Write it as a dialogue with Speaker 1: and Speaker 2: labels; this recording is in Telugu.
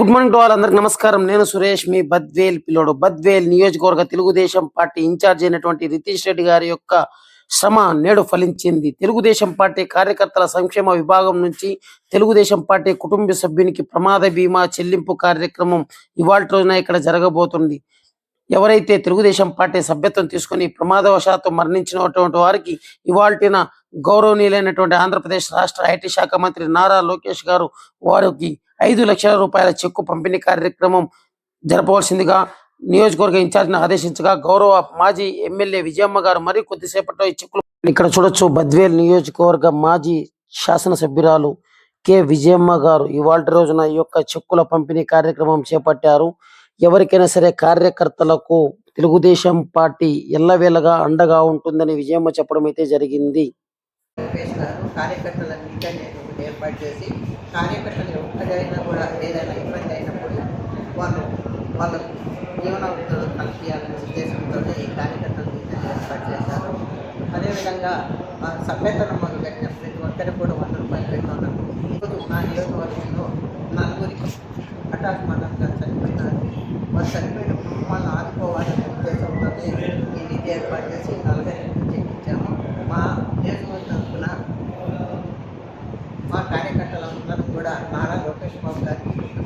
Speaker 1: Good morning to all. అందరికి నమస్కారం. నేను సురేష్ మీ బద్వేల్ పిల్లోడు. బద్వేల్ నియోజకవర్గ తెలుగుదేశం పార్టీ ఇన్ఛార్జ్ అయినటువంటి రితీష్ రెడ్డి గారి యొక్క శ్రమ నేడు ఫలించింది. తెలుగుదేశం పార్టీ కార్యకర్తల సంక్షేమ విభాగం నుంచి తెలుగుదేశం పార్టీ కుటుంబ సభ్యునికి ప్రమాద బీమా చెల్లింపు కార్యక్రమం ఇవాళ రోజున ఇక్కడ జరగబోతుంది. ఎవరైతే తెలుగుదేశం పార్టీ సభ్యత్వం తీసుకుని ప్రమాదవశాత్తు మరణించినటువంటి వారికి ఇవాల్టిన గౌరవనీయులైనటువంటి ఆంధ్రప్రదేశ్ రాష్ట్ర ఐటీ శాఖ మంత్రి నారా లోకేష్ గారు వారికి ఐదు లక్షల రూపాయల చెక్కు పంపిణీ కార్యక్రమం జరపవలసిందిగా నియోజకవర్గ ఇన్ఛార్జిని ఆదేశించగా గౌరవ మాజీ ఎమ్మెల్యే విజయమ్మ గారు మరి కొద్దిసేపట్లో ఈ చెక్కులు ఇక్కడ చూడొచ్చు. బద్వేల్ నియోజకవర్గ మాజీ శాసనసభ్యురాలు కె విజయమ్మ గారు ఇవాళ రోజున ఈ యొక్క చెక్కుల పంపిణీ కార్యక్రమం చేపట్టారు. ఎవరికైనా సరే కార్యకర్తలకు తెలుగుదేశం పార్టీ ఎల్లవేళగా అండగా ఉంటుందని విజయమ్మ చెప్పడం అయితే జరిగింది.
Speaker 2: కార్యకర్తలన్నింటినీ ఏర్పాటు చేసి కార్యకర్తలు అదైనా కూడా ఏదైనా ఇబ్బంది అయినప్పుడు వాళ్ళు వాళ్ళ జీవనోపాధులు కల్పించాలనే ఉద్దేశంతో ఈ కార్యకర్తలు ఏర్పాటు చేశారు. అదేవిధంగా ఆ సభ్యతను మొదలుపెట్టిన ప్రతి ఒక్కరికి కూడా వంద రూపాయలు పెట్టున్నాను ఈరోజు నా నియోజకవర్గంలో నలుగురికి హఠాత్ మరణంగా చనిపోయినారు. వారు చనిపోయిన కుటుంబాలను ఆదుకోవాలనే ఉద్దేశంతో ఈ నిధి ఏర్పాటు చేసి నలభై కార్యకర్తలందరూ కూడా నారా లోకేష్ బాబు గారికి